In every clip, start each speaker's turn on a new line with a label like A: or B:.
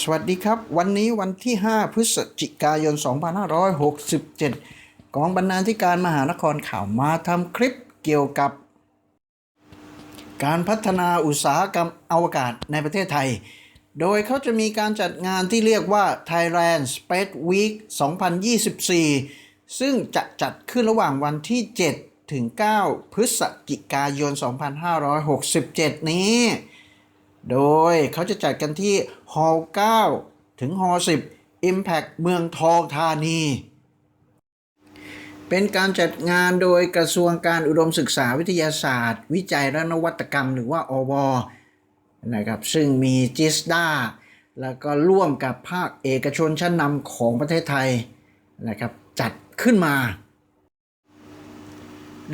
A: สวัสดีครับ วันนี้วันที่ 5 พฤศจิกายน 2567 กองบรรณาธิการมหานครข่าวมาทำคลิปเกี่ยวกับ การพัฒนาอุตสาหกรรมอวกาศในประเทศไทย โดยเขาจะมีการจัดงานที่เรียกว่า Thailand Space Week 2024 ซึ่งจะจัดขึ้นระหว่างวันที่ 7 ถึง 9 พฤศจิกายน 2567 นี้ โดยเขาจะจัดกันที่ฮอล9ถึงฮอล10 Impact เมืองทองธานี เป็นการจัดงานโดยกระทรวงการอุดมศึกษาวิทยาศาสตร์ วิจัยและนวัตกรรมหรือว่าอวนะครับซึ่งมีจิสดาแล้วก็ร่วมกับภาคเอกชนชั้นนำของประเทศไทยนะครับจัดขึ้นมา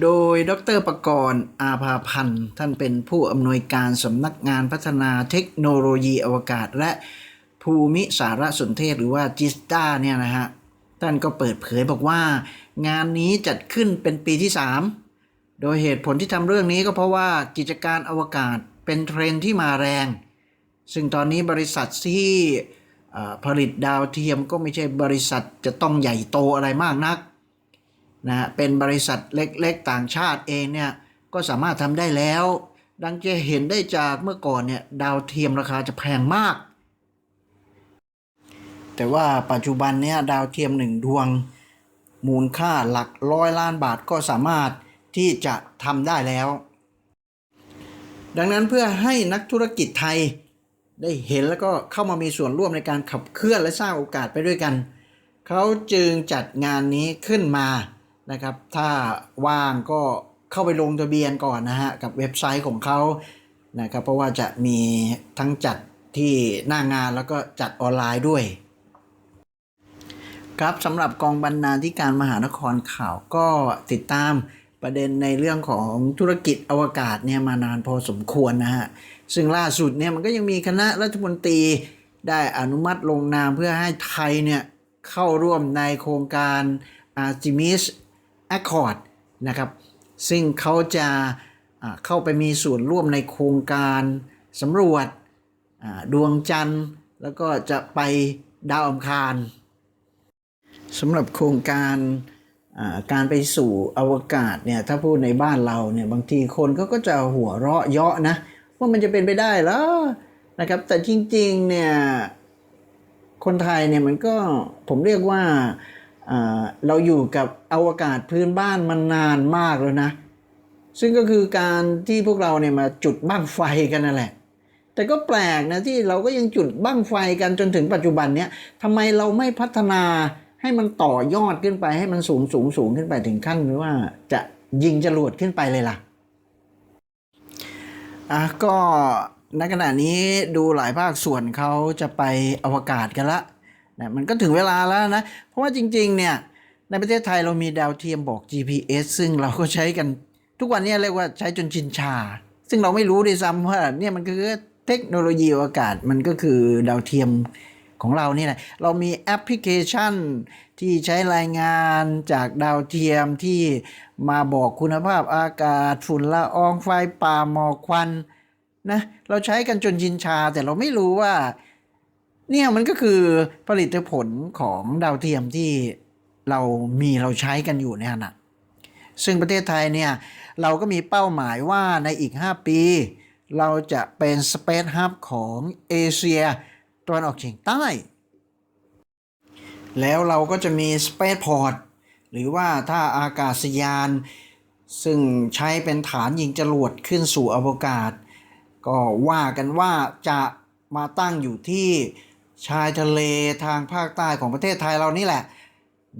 A: โดยดรประกรณ์อาภาพันธ์ ท่านเป็นผู้อำนวยการสำนักงานพัฒนาเทคโนโลยีอวกาศ และภูมิสารสนเทศหรือว่าจิสตาเนี่ยนะฮะ ท่านก็เปิดเผยบอกว่า งานนี้จัดขึ้นเป็นปีที่ 3 โดยเหตุผลที่ทำเรื่องนี้ก็เพราะว่ากิจการอวกาศเป็นเทรนที่มาแรง ซึ่งตอนนี้บริษัทที่ผลิตดาวเทียมก็ไม่ใช่บริษัทจะต้องใหญ่โตอะไรมากนัก นะฮะเป็นบริษัทเล็กๆต่างชาติเองเนี่ยก็สามารถทำได้แล้ว ดังจะเห็นได้จากเมื่อก่อนเนี่ยดาวเทียมราคาจะแพงมาก แต่ว่าปัจจุบันเนี่ยดาวเทียมหนึ่งดวง มูลค่าหลักร้อยล้านบาทก็สามารถที่จะทำได้แล้ว ดังนั้นเพื่อให้นักธุรกิจไทยได้เห็นแล้วก็เข้ามามีส่วนร่วมในการขับเคลื่อนและสร้างโอกาสไปด้วยกัน เขาจึงจัดงานนี้ขึ้นมา นะครับ ถ้าว่างก็เข้าไปลงทะเบียนก่อนนะฮะ กับเว็บไซต์ของเขานะครับ เพราะว่าจะมีทั้งจัดที่หน้างานแล้วก็จัดออนไลน์ด้วย ครับสำหรับกองบรรณาธิการมหานครข่าวก็ติดตามประเด็นในเรื่องของธุรกิจอวกาศเนี่ยมานานพอสมควรนะฮะ ซึ่งล่าสุดเนี่ยมันก็ยังมีคณะรัฐมนตรีได้อนุมัติลงนามเพื่อให้ไทยเนี่ยเข้าร่วมในโครงการ Artemis Accord นะครับซึ่งเขาจะเข้าไปมีส่วนร่วมในโครงการสำรวจดวงจันทร์ แล้วก็จะไปดาวอังคารสำหรับโครงการการไปสู่อวกาศเนี่ยถ้าพูดในบ้านเราเนี่ยบางทีคนเขาก็จะหัวเราะเยาะนะว่ามันจะเป็นไปได้เหรอนะครับแต่จริงๆเนี่ยคนไทยเนี่ยมันก็ผมเรียกว่า เราอยู่กับอวกาศพื้นบ้านมานานมากแล้วนะ ซึ่งก็คือการที่พวกเราเนี่ยมาจุดบั้งไฟกันนั่นแหละ แต่ก็แปลกนะที่เราก็ยังจุดบั้งไฟกันจนถึงปัจจุบันเนี้ยทำไมเราไม่พัฒนาให้มันต่อยอดขึ้นไปให้มันสูงสูงสูงขึ้นไปถึงขั้นหรือว่าจะยิงจรวดขึ้นไปเลยล่ะอะก็ในขณะนี้ดูหลายภาคส่วนเขาจะไปอวกาศกันละ นะมันก็ถึงเวลาแล้วนะ เพราะว่าจริงๆเนี่ยในประเทศไทยเรามีดาวเทียมบอก GPS ซึ่งเราก็ใช้กันทุกวันนี้เรียกว่าใช้จนชินชา ซึ่งเราไม่รู้ด้วยซ้ำว่าเนี่ยมันคือเทคโนโลยีอวกาศมันก็คือดาวเทียมของเรานี่แหละ เรามีแอปพลิเคชันที่ใช้รายงานจากดาวเทียมที่มาบอกคุณภาพอากาศ ฝุ่นละอองไฟป่าหมอกควันนะเราใช้กันจนชินชาแต่เราไม่รู้ว่า เนี่ยมันก็คือผลิตผลของดาวเทียมที่เรามีเราใช้กันอยู่เนี่ยนะซึ่งประเทศไทยเนี่ย เราก็มีเป้าหมายว่าในอีก 5 ปี เราจะเป็น Space Hub ของเอเชียตะวันออกเฉียงใต้ แล้วเราก็จะมี Space Port หรือว่าถ้าอากาศยาน ซึ่งใช้เป็นฐานยิงจรวดขึ้นสู่อวกาศ ก็ว่ากันว่าจะมาตั้งอยู่ที่ ชายทะเลทางภาคใต้ของประเทศไทยเรานี่แหละ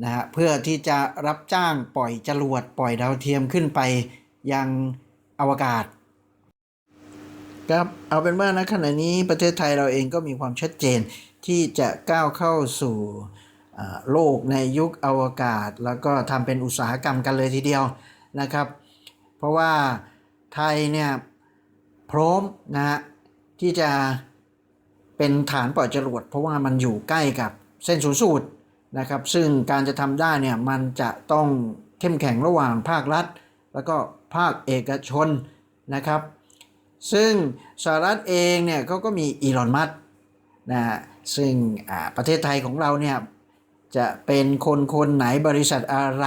A: นะฮะเพื่อที่จะรับจ้างปล่อยจรวดปล่อยดาวเทียมขึ้นไปยังอวกาศครับเอาเป็นว่านะขณะนี้ประเทศไทยเราเองก็มีความชัดเจนที่จะก้าวเข้าสู่โลกในยุคอวกาศ แล้วก็ทำเป็นอุตสาหกรรมกันเลยทีเดียวนะครับ เพราะว่าไทยเนี่ยพร้อมนะฮะที่จะ เป็นฐานปล่อยจรวดเพราะว่ามันอยู่ใกล้กับเส้นศูนย์สูตรนะครับ ซึ่งการจะทำได้เนี่ยมันจะต้องเข้มแข็งระหว่างภาครัฐ แล้วก็ภาคเอกชนนะครับ ซึ่งสหรัฐเองเนี่ยเขาก็มีอีลอนมัสนะฮะซึ่งประเทศไทยของเราเนี่ยจะเป็นคนคนไหนบริษัทอะไร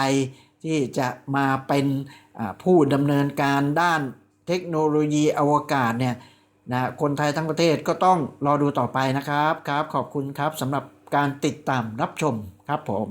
A: ที่จะมาเป็นผู้ดำเนินการด้านเทคโนโลยีอวกาศเนี่ย นะคนไทยทั้งประเทศก็ต้องรอดูต่อไปนะครับครับ ขอบคุณครับสำหรับการติดตามรับชมครับผม